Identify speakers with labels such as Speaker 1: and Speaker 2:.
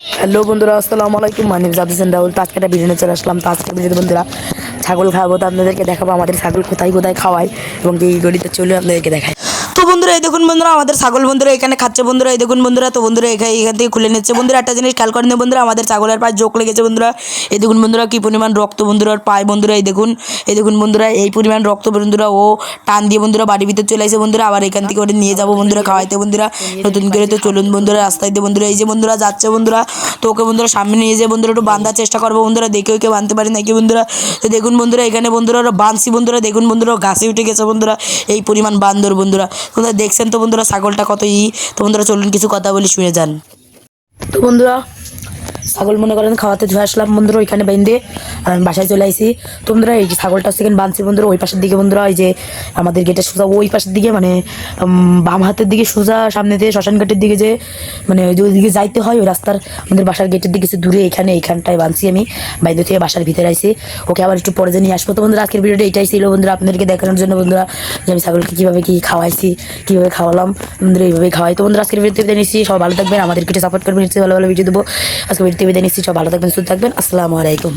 Speaker 1: Hello বন্ধুরা, আসসালামু আলাইকুম। মানে জাদ রাহুল, তো আজকে একটা চলে আসলাম। তো আজকে ভিডিওতে বন্ধুরা ছাগল খাওয়াবো, তো আপনাদেরকে দেখাবো আমাদের ছাগল কোথায় কোথায় খাওয়াই এবং এই গলিতে চলে আপনাদেরকে দেখাই তো বন্ধুরা, এই দেখুন বন্ধুরা, আমাদের ছাগল বন্ধুরা এখানে খাচ্ছে বন্ধুরা, এই দেখুন বন্ধুরা, তো বন্ধুরা এখানে এখান থেকে খুলে নিচ্ছে। বন্ধুরা, একটা জিনিস খেয়াল করেন বন্ধুরা, আমাদের ছাগলের পায়ে জোক লেগেছে বন্ধুরা। এই দেখুন বন্ধুরা, কি পরিমাণ রক্ত বন্ধুরা পায় বন্ধুরা, এই দেখুন এই দেখুন বন্ধুরা, এই পরিমাণ রক্ত বন্ধুরা, ও টান দিয়ে বন্ধুরা বাড়ির ভিতরে চলে আসে বন্ধুরা, আবার এখান থেকে ওটা নিয়ে যাব বন্ধুরা খাওয়াইতে বন্ধুরা। নতুন করে তো চলুন বন্ধুরা, রাস্তায় দিয়ে বন্ধুরা, এই যে বন্ধুরা যাচ্ছে বন্ধুরা, তো ওকে বন্ধুরা সামনে নিয়ে যেয়ে বন্ধুরা একটু বাঁধার চেষ্টা করব বন্ধুরা, দেখে ওকে বাঁধতে পারি নাকি বন্ধুরা। তো দেখুন বন্ধুরা, এখানে বন্ধুরা বাঁধছি বন্ধুরা, দেখুন বন্ধুরা গাছে উঠে গেছে বন্ধুরা, এই পরিমাণ বান্দর বন্ধুরা। দেখছেন তো বন্ধুরা, ছাগলটা কত ই? তো বন্ধুরা চলুন কিছু কথা বলি, শুনে যান। তো বন্ধুরা ছাগল মনে করেন খাওয়াতে ধুয়ে আসলাম বন্ধুরা, ওইখানে বেঁধে আর আমি বাসায় চলে আসি তোমরা এই যে ছাগলটা সেখানে বাঁধছি বন্ধুরা, ওই পাশের দিকে বন্ধুরা এই যে আমাদের গেটের সোজা, ওই পাশের দিকে মানে বাম হাতের দিকে সোজা, সামনে দিয়ে শ্মশান ঘাটের দিকে যে মানে ওইদিকে যাইতে হয়, ওই রাস্তার, আমাদের বাসার গেটের দিকে কিছু দূরে, এখানে, এইখানটায় বাঁধছি আমি বাইরে থেকে বাসার ভিতরে আইসি ওকে আবার একটু পরে নিয়ে আসব। তো বন্ধুরা, আজকের ভিডিওটা এটাই ছিল বন্ধুরা, আপনাদেরকে দেখানোর জন্য বন্ধুরা, যে আমি ছাগলকে কীভাবে কী খাওয়াইছি, কীভাবে খাওয়ালাম, বন্ধুরা এইভাবে খাওয়াই। তো বন্ধুরা, আজকের ভিডিওতে নিচ্ছি সব ভালো থাকবেন, আমাদেরকে সাপোর্ট করবেন নিশ্চয়ই ভালো ভালো ভিডিও দেবো। আজকে ভিডিওতে বিদায় নিচ্ছি। সব ভালো থাকবেন সুস্থ থাকবেন। আসসালামু আলাইকুম।